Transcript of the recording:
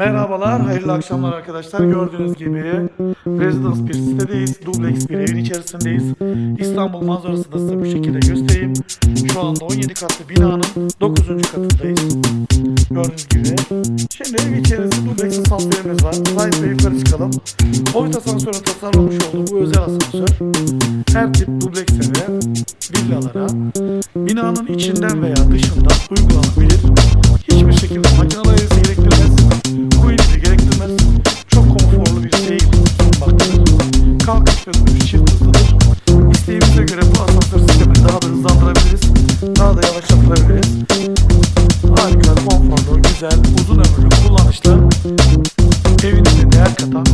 Merhabalar, hayırlı akşamlar arkadaşlar. Gördüğünüz gibi Residence bir sitedeyiz. Duplex bir evin içerisindeyiz. İstanbul manzarasını da size bu şekilde göstereyim. Şu anda 17 katlı binanın 9. katındayız. Gördüğünüz gibi. Şimdi ev içerisinde duplex asansörümüz var. Sahip ve yukarı çıkalım. Boyut asansörü tasarlamış olduğu bu özel asansör. Her tip dublekslere, villalara, binanın içinden veya dışından uygulanabilir. kalkışlarımız çift hızlıdır. İsteğimize göre bu asansör sistemini daha da hızlandırabiliriz. Daha da yavaşlatabiliriz. Harika, konforlu, güzel, uzun ömürlü, kullanışlı, evinizde değer katan